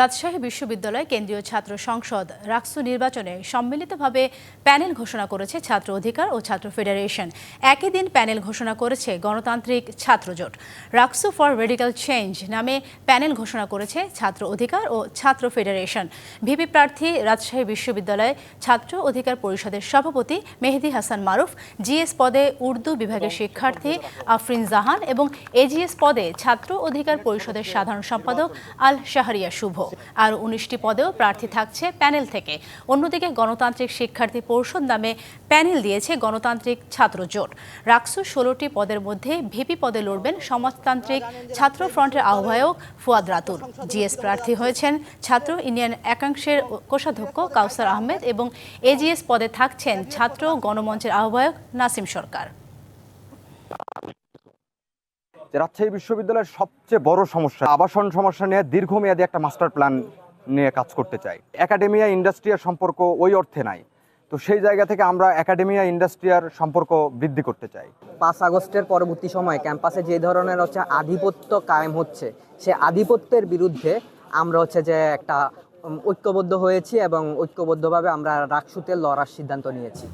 রাজশাহী বিশ্ববিদ্যালয় কেন্দ্রীয় ছাত্র সংসদ রাকসু নির্বাচনে সম্মিলিতভাবে প্যানেল ঘোষণা করেছে ছাত্র অধিকার ও ছাত্র ফেডারেশন। একই দিন প্যানেল ঘোষণা করেছে গণতান্ত্রিক ছাত্রজোট। রাকসু ফর রেডিক্যাল চেঞ্জ নামে প্যানেল ঘোষণা করেছে ছাত্র অধিকার ও ছাত্র ফেডারেশন। ভিপি প্রার্থী রাজশাহী বিশ্ববিদ্যালয় ছাত্র অধিকার পরিষদের সভাপতি মেহেদি হাসান মারুফ, জিএস পদে উর্দু বিভাগের শিক্ষার্থী আফরিন জাহান এবং এজিএস পদে ছাত্র অধিকার পরিষদের সাধারণ সম্পাদক আল শাহরিয়া শুভ। আর উনিশটি পদেও প্রার্থী থাকছে প্যানেল থেকে। অন্যদিকে গণতান্ত্রিক শিক্ষার্থী পরিষদ নামে প্যানেল দিয়েছে গণতান্ত্রিক ছাত্র জোট। রাকসু ষোলোটি পদের মধ্যে ভিপি পদে লড়বেন সমাজতান্ত্রিক ছাত্র ফ্রন্টের আহ্বায়ক ফুয়াদ রাতুল। জিএস প্রার্থী হয়েছেন ছাত্র ইউনিয়ন একাংশের কোষাধ্যক্ষ কাউসার আহমেদ এবং এজিএস পদে থাকছেন ছাত্র গণমঞ্চের আহ্বায়ক নাসিম সরকার। যে রাজশাহী বিশ্ববিদ্যালয়ের সবচেয়ে বড় সমস্যা, আবাসন সমস্যা নিয়ে দীর্ঘমেয়াদী একটা মাস্টার প্ল্যান নিয়ে কাজ করতে চাই। একাডেমিয়া ইন্ডাস্ট্রিয়ার সম্পর্ক ওই অর্থে নাই। তো সেই জায়গা থেকে আমরা একাডেমিয়া ইন্ডাস্ট্রিয়ার সম্পর্ক বৃদ্ধি করতে চাই। পাঁচ আগস্টের পরবর্তী সময়ে ক্যাম্পাসে যে ধরনের হচ্ছে আধিপত্য কায়েম হচ্ছে, সে আধিপত্যের বিরুদ্ধে আমরা হচ্ছে যে একটা ঐক্যবদ্ধ হয়েছি এবং ঐক্যবদ্ধভাবে আমরা রাকসুতে লড়ার সিদ্ধান্ত নিয়েছি।